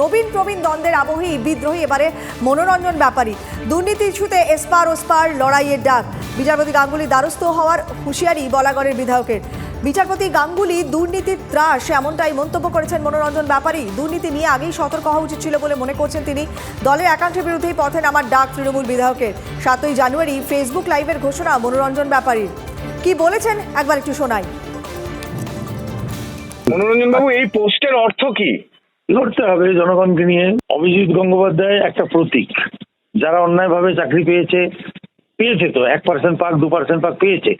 নবীন প্রবীণ দ্বন্দ্বের আবহেই বিদ্রোহী এবারে মনোরঞ্জন ব্যাপারী। দুর্নীতি ইস্যুতে এসপার ওসপার লড়াইয়ের ডাক। বিচারপতি গাঙ্গুলি দ্বারস্থ হওয়ার হুঁশিয়ারি বলাগড়ের বিধায়কের। বিচারপতি গাঙ্গুলি দুর্নীতির ত্রাস, এমনটাই মন্তব্য করেছেন মনোরঞ্জন ব্যাপারী। দুর্নীতি নিয়ে আগেই সতর্ক হওয়া উচিত ছিল বলে মনে করছেন তিনি। দলের একাংশের বিরুদ্ধেই পথে নামার ডাক তৃণমূল বিধায়কের। সাতই জানুয়ারি ফেসবুক লাইভের ঘোষণা মনোরঞ্জন ব্যাপারীর। কি বলেছেন? একবার একটু শোনাই। মনোরঞ্জন বাবু এই পোস্টের অর্থ কি? লড়তে হবে জনগণকে নিয়ে। অভিজিৎ গঙ্গোপাধ্যায় একটা প্রতীক। যারা অন্যায়ভাবে চাকরি পেয়েছে পেয়েছে তো, এক পার্সেন্ট পাক, দু পার্সেন্ট পাক পেয়েছে।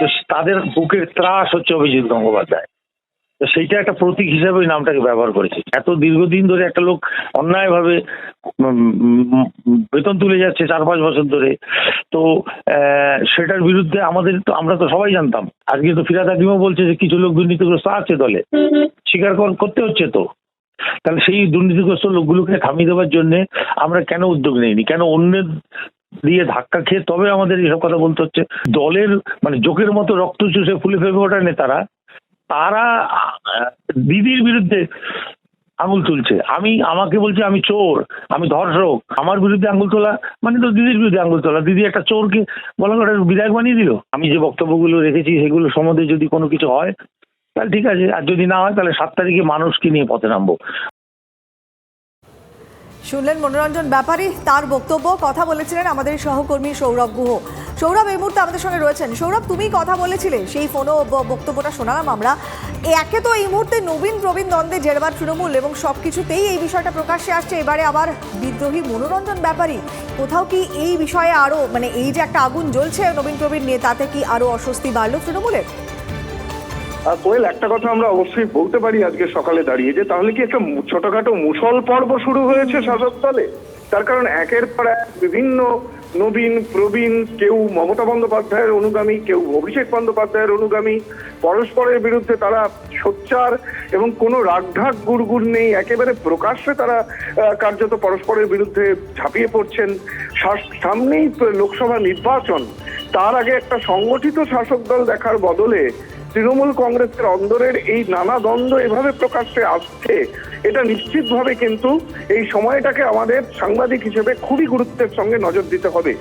তো তাদের বুকের ত্রাস হচ্ছে অভিজিৎ গঙ্গোপাধ্যায়। তো সেইটা একটা প্রতীক হিসেবে ওই নামটাকে ব্যবহার করেছে। এত দীর্ঘদিন ধরে একটা লোক অন্যায়ভাবে বেতন তুলে যাচ্ছে চার পাঁচ বছর ধরে। তো সেটার বিরুদ্ধে আমাদের তো, আমরা তো সবাই জানতাম। আজকে তো ফিরাদ বলছে যে কিছু লোক দুর্নীতিগ্রস্ত আছে দলে। স্বীকার কর- করতে হচ্ছে তো। তাহলে সেই দুর্নীতিগ্রস্ত লোকগুলোকে থামিয়ে দেওয়ার জন্য আমরা কেন উদ্যোগ নেইনি? কেন অন্যের দিয়ে ধাক্কা খেয়ে তবে আমাদের এসব কথা বলতে হচ্ছে? দলের মানে জোকের মতো রক্ত চুষে ফুলে ফেপে ওঠা নেতারা, তারা দিদির বিরুদ্ধে আঙুল তুলছে। আমি, আমাকে বলছে আমি চোর, আমি ধর্ষক, আমার বিরুদ্ধে আঙুল তোলা মানে তো দিদির বিরুদ্ধে আঙুল তোলা। দিদি একটা চোরকে বলা বিধায়ক বানিয়ে দিল। আমি যে বক্তব্যগুলো রেখেছি, সেগুলো সম্বন্ধে যদি কোনো কিছু হয় তাহলে ঠিক আছে, আর যদি না হয় তাহলে সাত তারিখে মানুষকে নিয়ে পথে নামবো। শুনলেন মনোরঞ্জন ব্যাপারী, তার বক্তব্য, কথা বলেছিলেন আমাদের সহকর্মী সৌরভ গুহ। সৌরভ এই মুহূর্তে আমাদের সঙ্গে রয়েছেন। সৌরভ, তুমি কথা বলেছিলে, সেই ফোনও বক্তব্যটা শোনালাম আমরা। একে তো এই মুহূর্তে নবীন প্রবীণ দ্বন্দ্বে জেরবার তৃণমূল এবং সব কিছুতেই এই বিষয়টা প্রকাশ্যে আসছে। এবারে আবার বিদ্রোহী মনোরঞ্জন ব্যাপারী, কোথাও কি এই বিষয়ে আরও মানে এই যে একটা আগুন জ্বলছে নবীন প্রবীণ নিয়ে, তাতে কি আরও অস্বস্তি বাড়লো তৃণমূলের? কোয়েল একটা কথা আমরা অবশ্যই বলতে পারি আজকে সকালে দাঁড়িয়ে, যে তাহলে কি একটা ছোটখাটো মুসল পর্ব শুরু হয়েছে শাসক দলে? তার কারণ একের পর এক বিভিন্ন নবীন, প্রবীণ, কেউ মমতা বন্দ্যোপাধ্যায়ের অনুগামী, কেউ অভিষেক বন্দ্যোপাধ্যায়ের অনুগামী। পরস্পরের বিরুদ্ধে তারা সোচ্চার এবং কোনো রাগঢাক গুড়গুড় নেই, একেবারে প্রকাশ্যে তারা কার্যত পরস্পরের বিরুদ্ধে ঝাঁপিয়ে পড়ছেন। সামনেই লোকসভা নির্বাচন, তার আগে একটা সংগঠিত শাসক দল দেখার বদলে তৃণমূল কংগ্রেসের অন্দরের এই নানা দ্বন্দ্ব এভাবে প্রকাশ্যে আসছে এটা নিশ্চিতভাবে কিন্তু এই সময়টাকে আমাদের সাংবাদিক হিসেবে খুবই গুরুত্বের সঙ্গে নজর দিতে হবে।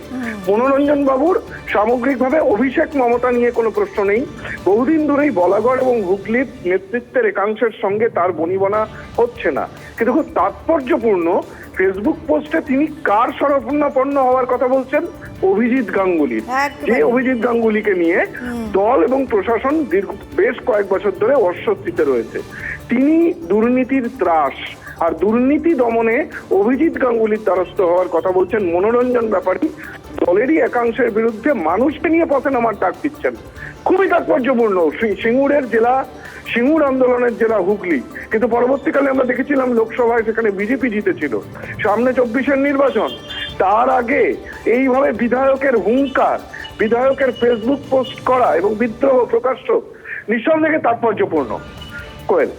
মনোরঞ্জন বাবুর সামগ্রিকভাবে অভিষেক মমতা নিয়ে কোনো প্রশ্ন নেই। বহুদিন ধরেই বলাগড় এবং হুগলির নেতৃত্বের একাংশের সঙ্গে তার বনিবনা হচ্ছে না। কিন্তু খুব তাৎপর্যপূর্ণ ফেসবুক পোস্টে তিনি কার শরণাপন্ন হওয়ার কথা বলছেন? অভিজিৎ গাঙ্গুলির। যে অভিজিৎ গাঙ্গুলিকে নিয়ে দল এবং প্রশাসন দীর্ঘ বেশ কয়েক বছর ধরে অস্বস্তিতে রয়েছে। তিনি দুর্নীতির ত্রাস আর দুর্নীতি দমনে অভিজিৎ গাঙ্গুলির দ্বারস্থ হওয়ার কথা বলছেন মনোরঞ্জন ব্যাপারী। দলেরই একাংশের বিরুদ্ধে মানুষকে নিয়ে পথে নামার ডাক দিচ্ছেন। খুবই তাৎপর্যপূর্ণ। সিঙ্গুরের জেলা সিঙ্গুর আন্দোলনের জেলা হুগলি। কিন্তু পরবর্তীকালে আমরা দেখেছিলাম লোকসভায় সেখানে বিজেপি জিতেছিল। সামনে চব্বিশের নির্বাচন। তার আগে এইভাবে বিধায়কের হুঙ্কার, বিধায়কের ফেসবুক পোস্ট করা এবং বিদ্রোহ প্রকাশ্য, নিঃসন্দেহে তাৎপর্যপূর্ণ। কোয়েল?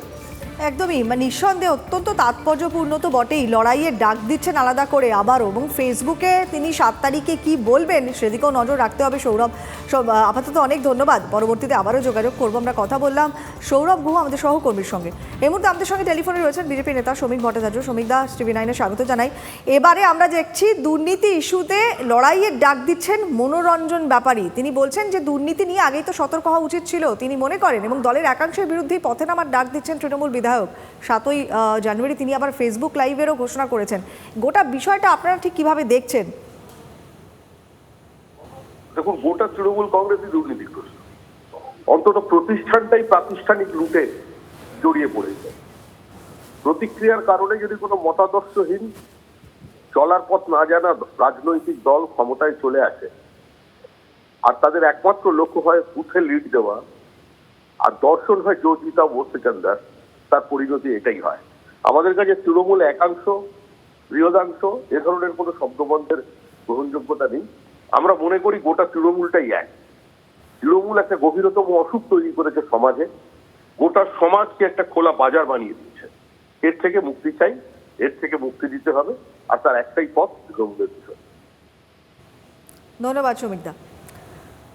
একদমই মানে নিঃসন্দেহে অত্যন্ত তাৎপর্যপূর্ণ তো বটেই। লড়াইয়ের ডাক দিচ্ছেন আলাদা করে আবারও এবং ফেসবুকে তিনি সাত তারিখে কি বলবেন সেদিকেও নজর রাখতে হবে সৌরভ। সব আপাতত অনেক ধন্যবাদ। পরবর্তীতে আবারও যোগাযোগ করব, আমরা কথা বললাম সৌরভ গুহ আমাদের সহকর্মীর সঙ্গে। এই মুহূর্তে আমাদের সঙ্গে টেলিফোনে রয়েছেন বিজেপি নেতা শ্রমিক ভট্টাচার্য। শ্রমিক দাস টিভি নাইনে স্বাগত জানাই। এবারে আমরা দেখছি দুর্নীতি ইস্যুতে লড়াইয়ের ডাক দিচ্ছেন মনোরঞ্জন ব্যাপারী। তিনি বলছেন যে দুর্নীতি নিয়ে আগেই তো সতর্ক হওয়া উচিত ছিল। তিনি মনে করেন এবং দলের একাংশের বিরুদ্ধেই পথে নামার ডাক দিচ্ছেন তৃণমূল বিধায়ক সাতই জানুয়ারি তিনি আবার ফেসবুক লাইভেরও ঘোষণা করেছেন। গোটা বিষয়টা আপনারা ঠিক কীভাবে দেখছেন? দেখুন, গোটা তৃণমূল কংগ্রেসই দুর্নীতিগ্রস্ত অন্তত প্রতিষ্ঠানটাই প্রাতিষ্ঠানিক লুটে জড়িয়ে পড়েছে। প্রতিক্রিয়ার কারণে যদি কোনো মতাদর্শহীন চলার পথ না জানা রাজনৈতিক দল ক্ষমতায় চলে আসে, আর তাদের একমাত্র লক্ষ্য হয় বুথে লিড দেওয়া, আর দর্শন হয় জোজিতা ও সেকেন্দার তার পরিণতি এটাই হয়। আমাদের কাছে তৃণমূল একাংশ, বৃহদাংশ, এ ধরনের কোনো শব্দবন্ধের গ্রহণযোগ্যতা নেই। আমরা মনে করি গোটা তৃণমূলটাই এক। তৃণমূল একটা গভীরতম অসুখ তৈরি করেছে সমাজে। গোটা সমাজকে একটা খোলা বাজার বানিয়ে দিয়েছে। এর থেকে মুক্তি চাই, এর থেকে মুক্তি দিতে হবে, আর তার একটাই পথ তৃণমূলের বিষয় ধন্যবাদ শ্রমিকদা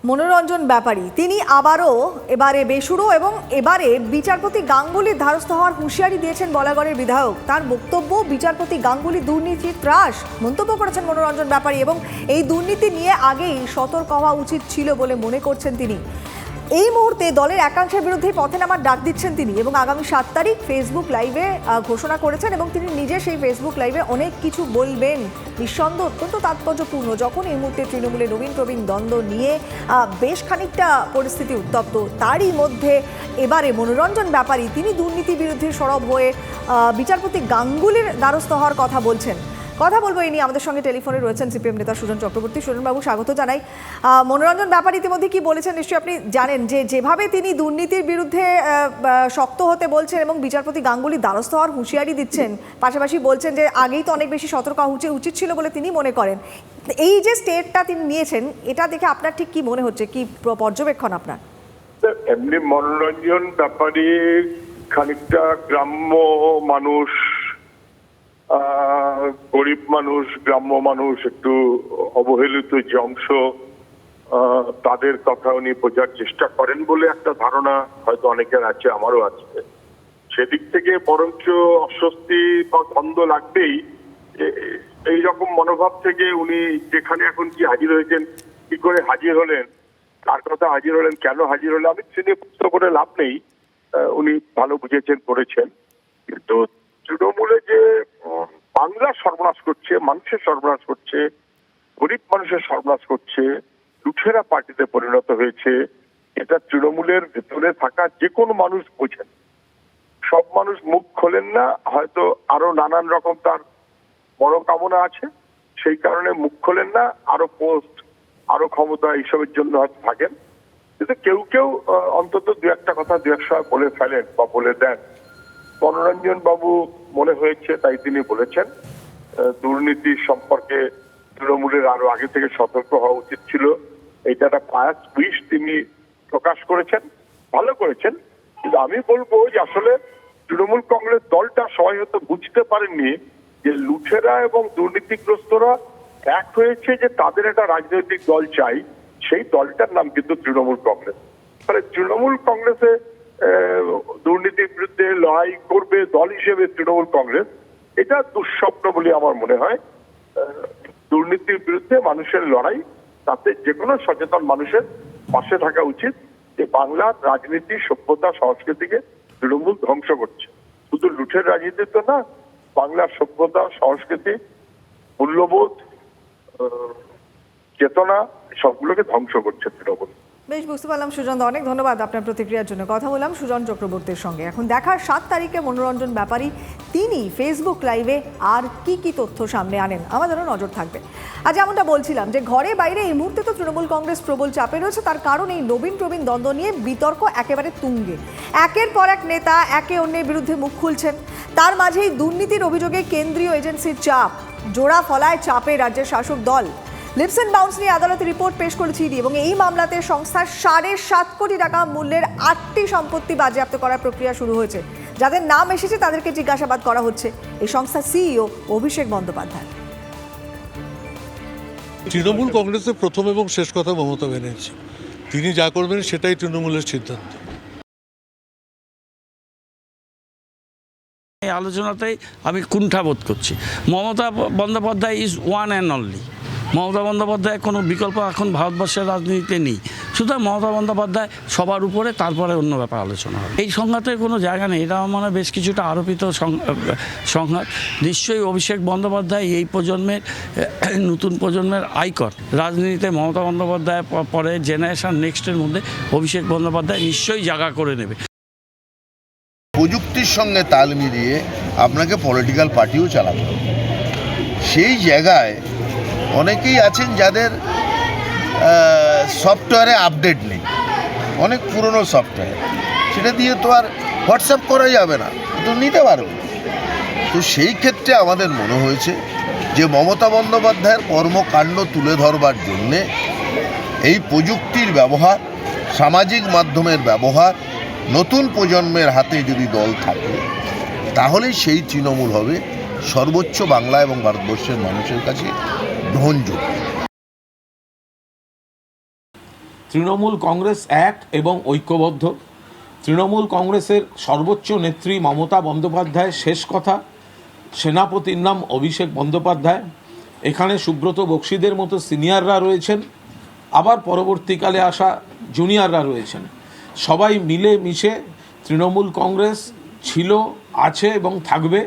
মনোরঞ্জন ব্যাপারী। তিনি আবারও এবারে বেসুরো এবং এবারে বিচারপতি গাঙ্গুলির ধারস্থ হওয়ার হুঁশিয়ারি দিয়েছেন বলাগড়ের বিধায়ক। তার বক্তব্য, বিচারপতি গাঙ্গুলি দুর্নীতির ত্রাস, মন্তব্য করেছেন মনোরঞ্জন ব্যাপারী এবং এই দুর্নীতি নিয়ে আগেই সতর্ক হওয়া উচিত ছিল বলে মনে করছেন তিনি। এই মুহূর্তে দলের একাংশের বিরুদ্ধে পথে নামার ডাক দিচ্ছেন তিনি এবং আগামী সাত তারিখ ফেসবুক লাইভে ঘোষণা করেছেন এবং তিনি নিজে সেই ফেসবুক লাইভে অনেক কিছু বলবেন। নিঃসন্দেহ অত্যন্ত তাৎপর্যপূর্ণ। যখন এই মুহূর্তে তৃণমূলে নবীন প্রবীণ দ্বন্দ্ব নিয়ে বেশ খানিকটা পরিস্থিতি উত্তপ্ত, তারই মধ্যে এবারে মনোরঞ্জন ব্যাপারী তিনি দুর্নীতি বিরুদ্ধে সরব হয়ে বিচারপতি গাঙ্গুলির দ্বারস্থ হওয়ার কথা বলছেন। কথা বলব এই নিয়ে। আমাদের সঙ্গে টেলিফোনে রয়েছেন সিপিএম নেতা সুজন চক্রবর্তী। সুজনবাবু, স্বাগত জানাই। মনোরঞ্জন ব্যাপার ইতিমধ্যে কি বলেছেন নিশ্চয়ই আপনি জানেন যে, যেভাবে তিনি দুর্নীতির বিরুদ্ধে শক্ত হতে বলছেন এবং বিচারপতি গাঙ্গুলি দ্বারস্থ হওয়ার হুঁশিয়ারি দিচ্ছেন, পাশাপাশি বলছেন যে, আগেই তো অনেক বেশি সতর্ক হওয়া উচিত ছিল বলে তিনি মনে করেন। এই যে স্টেটটা তিনি নিয়েছেন, এটা দেখে আপনার ঠিক কি মনে হচ্ছে? কি পর্যবেক্ষণ আপনার? এমনি মনোরঞ্জন ব্যাপারে খানিকটা গ্রাম্য মানুষ গরিব মানুষ, গ্রাম্য মানুষ একটু অবহেলিত যে অংশ তাদের কথা উনি বোঝার চেষ্টা করেন বলে একটা ধারণা হয়তো অনেকের আছে, আমারও আছে। সেদিক থেকে বরঞ্চ অস্বস্তি বা দ্বন্দ্ব লাগবেই। এই রকম মনোভাব থেকে উনি যেখানে এখন কি হাজির হয়েছেন, কি করে হাজির হলেন, কার কথা হাজির হলেন, কেন হাজির হলেন, আমি সে নিয়ে করে লাভ নেই। উনি ভালো বুঝেছেন, করেছেন। কিন্তু তৃণমূলে যে বাংলা সর্বনাশ করছে, মানুষের সর্বনাশ করছে, গরিব মানুষের সর্বনাশ করছে, লুঠেরা পার্টিতে পরিণত হয়েছে, এটা তৃণমূলের ভেতরে থাকা যে কোনো মানুষ বোঝেন। সব মানুষ মুখ খোলেন না, হয়তো আরও নানান রকম তার বড় কামনা আছে, সেই কারণে মুখ খোলেন না, আরও পোস্ট, আরও ক্ষমতা এইসবের জন্য হয়তো থাকেন। কিন্তু কেউ কেউ অন্তত দু একটা কথা দু এক সময় বলে ফেলেন বা বলে দেন। মনোরঞ্জন বাবু মনে হয়েছে, তাই তিনি বলেছেন। দুর্নীতি সম্পর্কে তৃণমূলের আরও আগে থেকে সতর্ক হওয়া উচিত ছিল। এটা একটা পায়াস উইশ তিনি প্রকাশ করেছেন, ভালো করেছেন। কিন্তু আমি বলব যে আসলে তৃণমূল কংগ্রেস দলটা সবাই হয়তো বুঝতে পারেননি যে লুঠেরা এবং দুর্নীতিগ্রস্তরা এক হয়েছে যে তাদের একটা রাজনৈতিক দল চাই, সেই দলটার নাম কিন্তু তৃণমূল কংগ্রেস। ফলে তৃণমূল কংগ্রেসে দুর্নীতির বিরুদ্ধে লড়াই করবে দল হিসেবে তৃণমূল কংগ্রেস, এটা দুঃস্বপ্ন বলে আমার মনে হয়। দুর্নীতির বিরুদ্ধে মানুষের লড়াই, তাতে যে কোনো সচেতন মানুষের পাশে থাকা উচিত যে বাংলার রাজনীতি, সভ্যতা, সংস্কৃতিকে তৃণমূল ধ্বংস করছে। শুধু লুঠের রাজনীতি তো না, বাংলার সভ্যতা, সংস্কৃতি, মূল্যবোধ চেতনা, সবগুলোকে ধ্বংস করছে তৃণমূল। বেশ, বুঝতে পারলাম, সুজন অনেক ধন্যবাদ আপনার প্রতিক্রিয়ার জন্য। কথা বললাম সুজন চক্রবর্তীর সঙ্গে। এখন দেখার সাত তারিখে মনোরঞ্জন ব্যাপারী, তিনি ফেসবুক লাইভে আর কি কি তথ্য সামনে আনেন, আমাদেরও নজর থাকবে। আজ যেমনটা বলছিলাম যে, ঘরে বাইরে এই মুহূর্তে তো তৃণমূল কংগ্রেস প্রবল চাপে রয়েছে, তার কারণ এই নবীন প্রবীণ দ্বন্দ্ব নিয়ে বিতর্ক একেবারে তুঙ্গে। একের পর এক নেতা, একে অন্যের বিরুদ্ধে মুখ খুলছেন। তার মাঝেই দুর্নীতির অভিযোগে কেন্দ্রীয় এজেন্সির চাপ, জোড়া ফলায় চাপে রাজ্যের শাসক দল। লিপসেন বাউন্স নিয়ে আদালতে রিপোর্ট পেশ করেছে ইডি এবং এই মামলাতে সংস্থার সাড়ে সাত কোটি টাকা মূল্যের আটটি সম্পত্তি বাজেয়াপ্ত করার প্রক্রিয়া শুরু হয়েছে। যাদের নাম এসেছে তাদেরকে জিজ্ঞাসাবাদ করা হচ্ছে। এই সংস্থার সিইও অভিষেক বন্দ্যোপাধ্যায়। তৃণমূল কংগ্রেসের প্রথম এবং শেষ কথা মমতা ব্যানার্জি। তিনি যা করবেন সেটাই তৃণমূলের সিদ্ধান্ত। এই আলোচনাতেই আমি কুণ্ঠাবোধ করছি। Mamata Bandyopadhyay is one and only Mamata Bandyopadhyay কোনো বিকল্প এখন ভারতবর্ষের রাজনীতিতে নেই। সুতরাং মমতা বন্দ্যোপাধ্যায় সবার উপরে, তারপরে অন্য ব্যাপার আলোচনা হবে। এই সংঘাতের কোনো জায়গা নেই। এটা মনে বেশ কিছুটা আরোপিত সংঘাত। নিশ্চয়ই অভিষেক বন্দ্যোপাধ্যায় এই প্রজন্মের নতুন প্রজন্মের আইকন। রাজনীতিতে মমতা বন্দ্যোপাধ্যায় পরে জেনারেশন নেক্সটের মধ্যে অভিষেক বন্দ্যোপাধ্যায় নিশ্চয়ই জায়গা করে নেবে। প্রযুক্তির সঙ্গে তাল মিলিয়ে আপনাকে পলিটিক্যাল পার্টিও চালাতে হবে। সেই জায়গায় অনেকেই আছেন যাদের সফটওয়্যারে আপডেট নেই। অনেক পুরনো সফটওয়্যার সেটা দিয়ে তো আর হোয়াটসঅ্যাপ করা যাবে না। তো নিতে পারবে তো সেই ক্ষেত্রে আমাদের মনে হয়েছে যে মমতা বন্দ্যোপাধ্যায়ের কর্মকাণ্ড তুলে ধরবার জন্যে এই প্রযুক্তির ব্যবহার, সামাজিক মাধ্যমের ব্যবহার, নতুন প্রজন্মের হাতে যদি দল থাকে, তাহলেই সেই তৃণমূল হবে সর্বোচ্চ বাংলা এবং ভারতবর্ষের মানুষের কাছে। গ্রহণযোগ্য। তৃণমূল কংগ্রেস এক এবং ঐক্যবদ্ধ। তৃণমূল কংগ্রেসের সর্বোচ্চ নেত্রী মমতা বন্দ্যোপাধ্যায়ের শেষ কথা। সেনাপতির নাম অভিষেক বন্দ্যোপাধ্যায়। এখানে সুব্রত বক্সিদের মতো সিনিয়ররা রয়েছেন। আবার পরবর্তীকালে আসা জুনিয়ররা রয়েছেন। সবাই মিলে মিশে তৃণমূল কংগ্রেস ছিল, আছে এবং থাকবে।